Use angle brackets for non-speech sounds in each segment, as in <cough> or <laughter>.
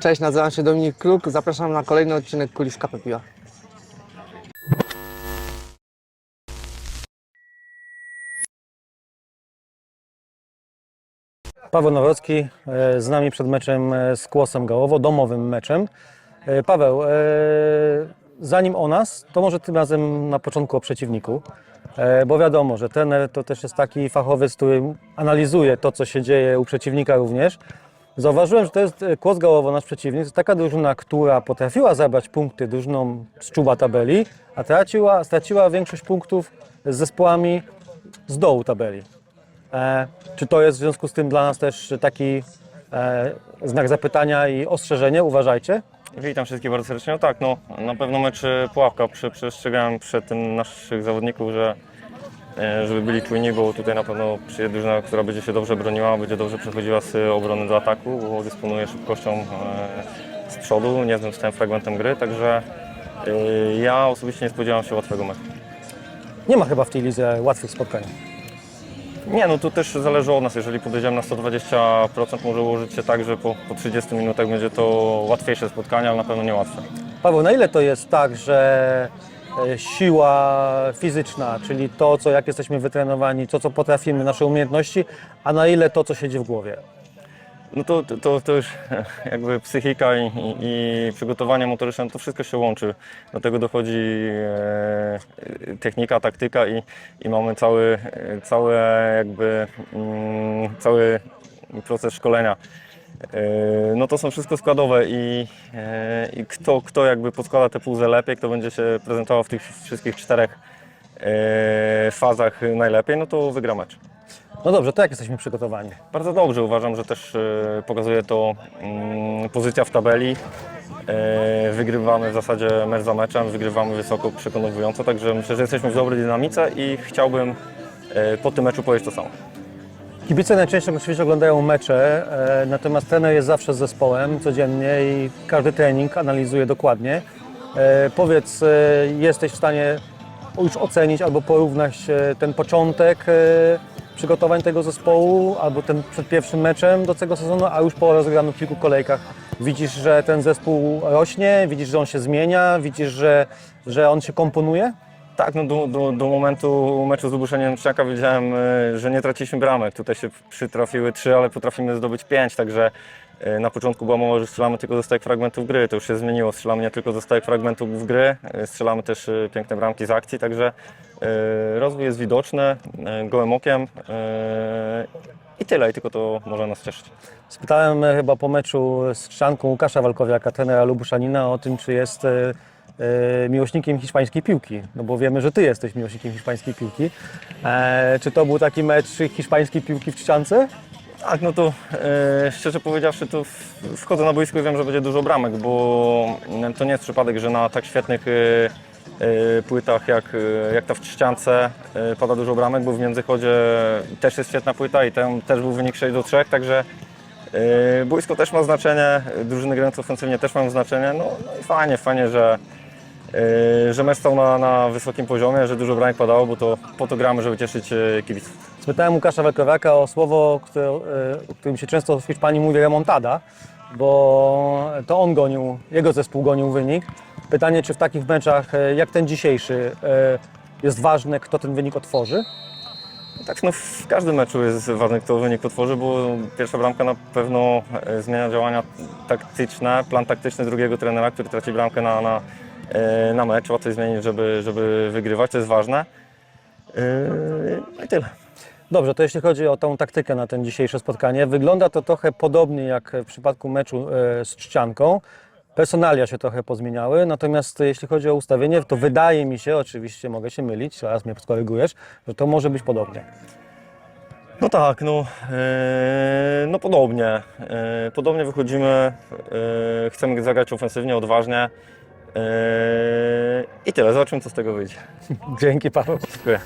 Cześć, nazywam się Dominik Kruk. Zapraszam na kolejny odcinek Kulis Kapę Piła. Paweł Nowrocki e, z nami przed meczem e, z Kłosem Gałowo, domowym meczem. E, Paweł, zanim o nas, to może tym razem na początku o przeciwniku, bo wiadomo, że trener to też jest taki fachowiec, który analizuje to, co się dzieje u przeciwnika również. Zauważyłem, że to jest e, Kłos Gałowo, nasz przeciwnik, to jest taka drużyna, która potrafiła zabrać punkty drużynom z czuba tabeli, a traciła, straciła większość punktów z zespołami z dołu tabeli. E, czy to jest w związku z tym dla nas też taki e, znak zapytania i ostrzeżenie? Uważajcie. Witam wszystkich bardzo serdecznie. No tak, no, na pewno mecz. Przy, przestrzegałem przed tym naszych zawodników, że żeby byli czujni, bo tutaj na pewno przyjedzie drużyna, która będzie się dobrze broniła, będzie dobrze przechodziła z obrony do ataku, bo dysponuje szybkością e, z przodu, niezłym stałym fragmentem gry, także e, ja osobiście nie spodziewam się łatwego meczu. Nie ma chyba w tej lidze łatwych spotkań. Nie, no to też zależy od nas. Jeżeli podejdziemy na 120%, może ułożyć się tak, że po, po 30 minutach będzie to łatwiejsze spotkanie, ale na pewno nie łatwe. Paweł, na ile to jest tak, że e, siła fizyczna, czyli to, co jak jesteśmy wytrenowani, to, co potrafimy, nasze umiejętności, a na ile to, co siedzi w głowie? No to, to, to już <laughs> jakby psychika i, i, przygotowanie motoryczne, to wszystko się łączy. Do tego dochodzi e, technika, taktyka i, i mamy cały, e, cały jakby mm, cały proces szkolenia. E, No to są wszystko składowe i, e, i kto, kto jakby podkłada te puzzle lepiej, kto będzie się prezentował w tych wszystkich czterech e, fazach najlepiej, no to wygra mecz. No dobrze, to jak jesteśmy przygotowani? Bardzo dobrze, uważam, że też pokazuje to mm, pozycja w tabeli. Wygrywamy w zasadzie mecz za meczem, wygrywamy wysoko, przekonująco, także myślę, że jesteśmy w dobrej dynamice i chciałbym po tym meczu powiedzieć to samo. Kibice najczęściej oczywiście oglądają mecze, e, natomiast trener jest zawsze z zespołem codziennie i każdy trening analizuje dokładnie. E, powiedz, e, jesteś w stanie już ocenić albo porównać e, ten początek e, przygotowań tego zespołu, albo ten przed pierwszym meczem do tego sezonu, a już po rozegranych kilku kolejkach widzisz, że ten zespół rośnie, widzisz, że on się zmienia, widzisz, że, że on się komponuje? Tak, no do, do, do momentu meczu z Lubuszeniem Trzciaka wiedziałem, e, że nie traciliśmy bramek. Tutaj się przytrafiły trzy, ale potrafimy zdobyć pięć, także e, na początku była mowa, że strzelamy tylko ze stałych fragmentów gry. To już się zmieniło. Strzelamy nie tylko ze stałych fragmentów gry, e, strzelamy też piękne bramki z akcji, także rozwój jest widoczny, gołym okiem i tyle, i tylko to może nas cieszyć. Spytałem chyba po meczu z Trzcianką Łukasza Walkowiaka, trenera Lubuszanina, o tym, czy jest miłośnikiem hiszpańskiej piłki. No bo wiemy, że Ty jesteś miłośnikiem hiszpańskiej piłki. E, czy to był taki mecz hiszpańskiej piłki w Trzciance? Tak, no to e, szczerze powiedziawszy, to wchodzę na boisko i wiem, że będzie dużo bramek, bo mm, to nie jest przypadek, że na tak świetnych e, e, płytach jak, e, jak ta w Trzciance e, pada dużo bramek, bo w Międzychodzie też jest świetna płyta i tam też był wynik 6 do 3, także e, boisko też ma znaczenie, drużyny grające ofensywnie też mają znaczenie, no, no i fajnie, fajnie, że e, że mecz stał na, na wysokim poziomie, że dużo bramek padało, bo to po to gramy, żeby cieszyć e, kibiców. Spytałem Łukasza Walkowiaka o słowo, które, e, o którym się często w Hiszpanii mówi remontada, bo to on gonił, jego zespół gonił wynik. Pytanie, czy w takich meczach e, jak ten dzisiejszy e, jest ważne, kto ten wynik otworzy? Tak, no w każdym meczu jest ważne, kto wynik potworzy, bo pierwsza bramka na pewno e, zmienia działania taktyczne, plan taktyczny drugiego trenera, który traci bramkę na, na, e, na mecz. Łatwo jest zmienić, żeby, żeby wygrywać, to jest ważne. E, No i tyle. Dobrze, to jeśli chodzi o tą taktykę na ten dzisiejsze spotkanie, wygląda to trochę podobnie jak w przypadku meczu e, z Trzcianką. Personalia się trochę pozmieniały, natomiast jeśli chodzi o ustawienie, to wydaje mi się, oczywiście mogę się mylić, zaraz mnie skorygujesz, że to może być podobnie. No tak, no, e, no podobnie. E, podobnie wychodzimy, e, chcemy zagrać ofensywnie, odważnie. E, I tyle, zobaczymy co z tego wyjdzie. Dzięki Paweł. Dziękuję.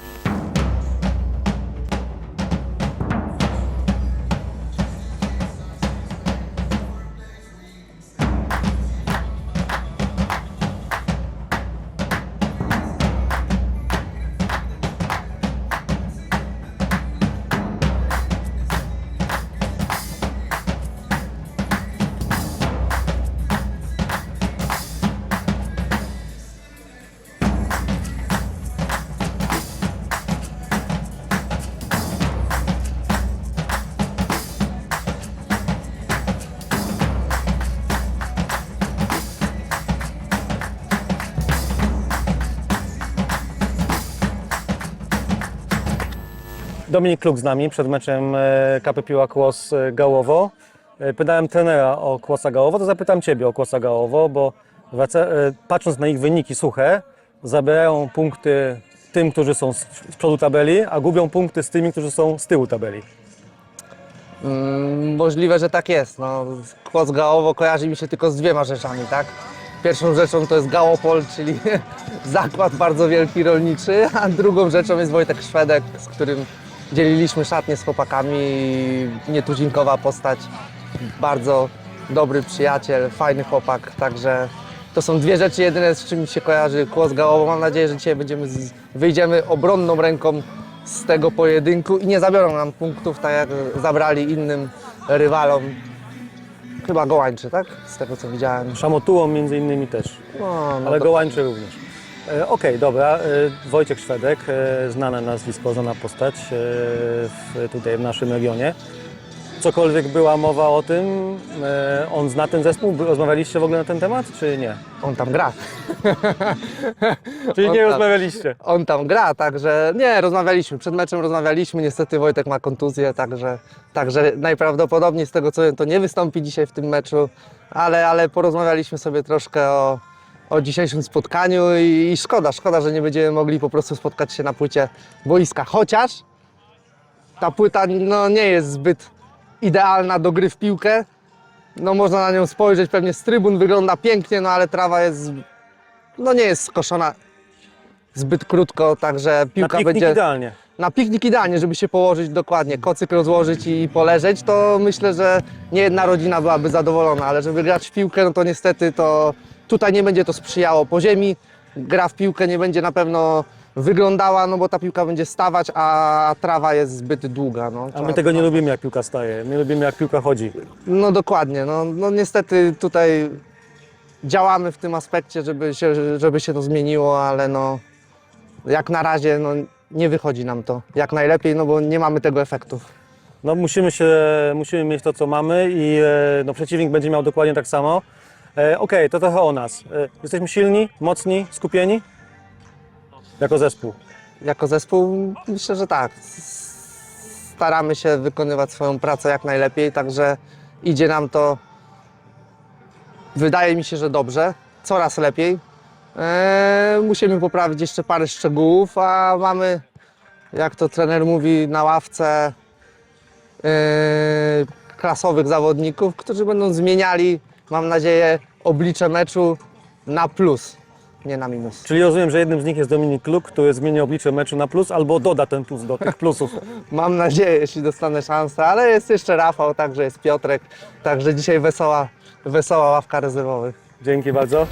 Dominik Kluk z nami przed meczem e, KP Piła Kłos e, Gałowo. E, Pytałem trenera o Kłosa Gałowo, to zapytam Ciebie o Kłosa Gałowo, bo patrząc na ich wyniki suche, zabierają punkty tym, którzy są z przodu tabeli, a gubią punkty z tymi, którzy są z tyłu tabeli. Mm, możliwe, że tak jest. No, Kłos Gałowo kojarzy mi się tylko z dwiema rzeczami, tak? Pierwszą rzeczą to jest Gałopol, czyli <laughs> zakład bardzo wielki rolniczy, a drugą rzeczą jest Wojtek Szwedek, z którym dzieliliśmy szatnie z chłopakami. Nietuzinkowa postać, bardzo dobry przyjaciel, fajny chłopak, także to są dwie rzeczy jedyne, z czym mi się kojarzy Kłos Gałowo. Mam nadzieję, że dzisiaj będziemy z, wyjdziemy obronną ręką z tego pojedynku i nie zabiorą nam punktów, tak jak zabrali innym rywalom. Chyba Gołańczy, tak? Z tego co widziałem. Szamotułą między innymi też, No, no ale to- Gołańczy również. E, Okej, dobra. E, Wojciech Szwedek, e, znane nazwisko, znana postać w, tutaj w naszym regionie. Cokolwiek była mowa o tym, on zna ten zespół? Rozmawialiście w ogóle na ten temat, czy nie? On tam gra. <laughs> Czyli On nie tam- rozmawialiście. On tam gra, także nie, rozmawialiśmy. Przed meczem rozmawialiśmy. Niestety Wojtek ma kontuzję, także, także najprawdopodobniej z tego co wiem, to nie wystąpi dzisiaj w tym meczu, ale, ale porozmawialiśmy sobie troszkę o, o dzisiejszym spotkaniu i, i szkoda, szkoda, że nie będziemy mogli po prostu spotkać się na płycie boiska. Chociaż ta płyta no, nie jest zbyt idealna do gry w piłkę. No można na nią spojrzeć pewnie z trybun, wygląda pięknie, no ale trawa jest, no nie jest skoszona zbyt krótko, także Na piłka piknik będzie idealnie. na piknik idealnie, żeby się położyć dokładnie, kocyk rozłożyć i poleżeć, to myślę, że nie jedna rodzina byłaby zadowolona, ale żeby grać w piłkę, no to niestety to tutaj nie będzie to sprzyjało po ziemi. Gra w piłkę nie będzie na pewno wyglądała, no bo ta piłka będzie stawać, a trawa jest zbyt długa. No, A my tego nie lubimy, jak piłka staje. My lubimy, jak piłka chodzi. no dokładnie, no, no niestety tutaj działamy w tym aspekcie, żeby się, żeby się to zmieniło, ale no jak na razie no, nie wychodzi nam to jak najlepiej, no bo nie mamy tego efektu. No musimy się, musimy mieć to, co mamy i e, no, przeciwnik będzie miał dokładnie tak samo. E, Okej, to trochę o nas. E, jesteśmy silni, mocni, skupieni? Jako zespół. Jako zespół myślę, że tak. Staramy się wykonywać swoją pracę jak najlepiej, także idzie nam to, wydaje mi się, że dobrze, coraz lepiej. Eee, musimy poprawić jeszcze parę szczegółów, a mamy, jak to trener mówi, na ławce eee, klasowych zawodników, którzy będą zmieniali, mam nadzieję, oblicze meczu na plus, nie na minus. Czyli rozumiem, że jednym z nich jest Dominik Kluk, który zmieni oblicze meczu na plus albo doda ten plus do tych plusów. <laughs> Mam nadzieję, jeśli dostanę szansę, ale jest jeszcze Rafał, także jest Piotrek, także dzisiaj wesoła, wesoła ławka rezerwowych. Dzięki bardzo.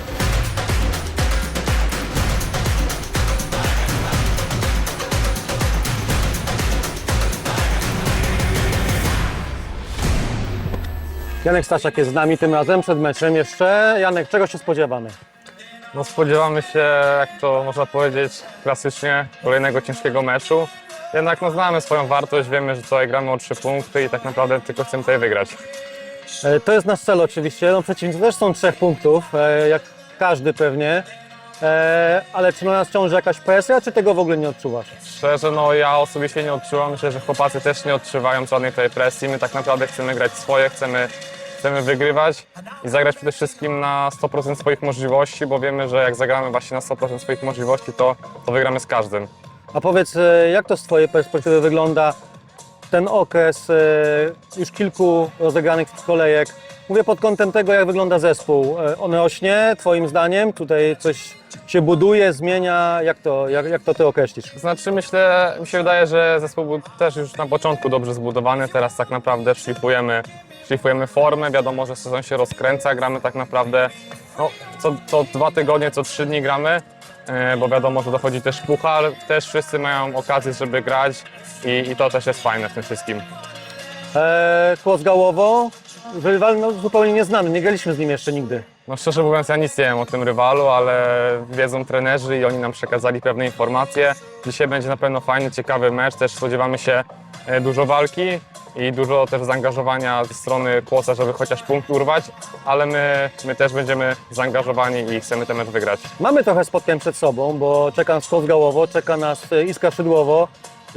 Janek Staszak jest z nami tym razem przed meczem jeszcze. Janek, czego się spodziewamy? No spodziewamy się, jak to można powiedzieć, klasycznie kolejnego ciężkiego meczu. Jednak no, znamy swoją wartość, wiemy, że tutaj gramy o trzy punkty i tak naprawdę tylko chcemy tutaj wygrać. E, To jest nasz cel oczywiście. No, przeciwnicy też są trzech punktów, e, jak każdy pewnie. E, Ale czy na nas ciąży jakaś presja, czy tego w ogóle nie odczuwasz? Szczerze, no ja osobiście nie odczuwam, myślę, że chłopacy też nie odczuwają żadnej tej presji. My tak naprawdę chcemy grać swoje, chcemy, chcemy wygrywać i zagrać przede wszystkim na 100% swoich możliwości, bo wiemy, że jak zagramy właśnie na 100% swoich możliwości, to, to wygramy z każdym. A powiedz, e, jak to z Twojej perspektywy wygląda ten okres e, już kilku rozegranych kolejek? Mówię pod kątem tego, jak wygląda zespół. E, On rośnie, Twoim zdaniem? Tutaj coś się buduje, zmienia? Jak to, jak, jak to Ty określisz? Znaczy myślę, mi się wydaje, że zespół był też już na początku dobrze zbudowany, teraz tak naprawdę szlifujemy, szlifujemy formę, wiadomo, że sezon się rozkręca, gramy tak naprawdę no, co, co dwa tygodnie, co trzy dni gramy, bo wiadomo, że dochodzi też puchar, też wszyscy mają okazję, żeby grać i, i to też jest fajne w tym wszystkim. E, Kłos Gałowo, rywal no, zupełnie nieznany, nie graliśmy z nim jeszcze nigdy. No szczerze mówiąc, ja nic nie wiem o tym rywalu, ale wiedzą trenerzy i oni nam przekazali pewne informacje. Dzisiaj będzie na pewno fajny, ciekawy mecz, też spodziewamy się e, dużo walki i dużo też zaangażowania ze strony Kłosa, żeby chociaż punkt urwać, ale my, my też będziemy zaangażowani i chcemy ten mecz wygrać. Mamy trochę spotkań przed sobą, bo czeka nas Kłos Gałowo, czeka nas e, Iskra Szydłowo.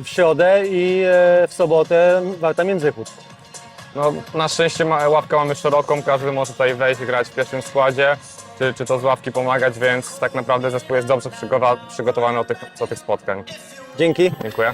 w środę i e, w sobotę Warta Międzychód. No, na szczęście ma, ławkę mamy szeroką, każdy może tutaj wejść i grać w pierwszym składzie, czy, czy to z ławki pomagać, więc tak naprawdę zespół jest dobrze przygotowany do tych, do tych spotkań. Dzięki. Dziękuję.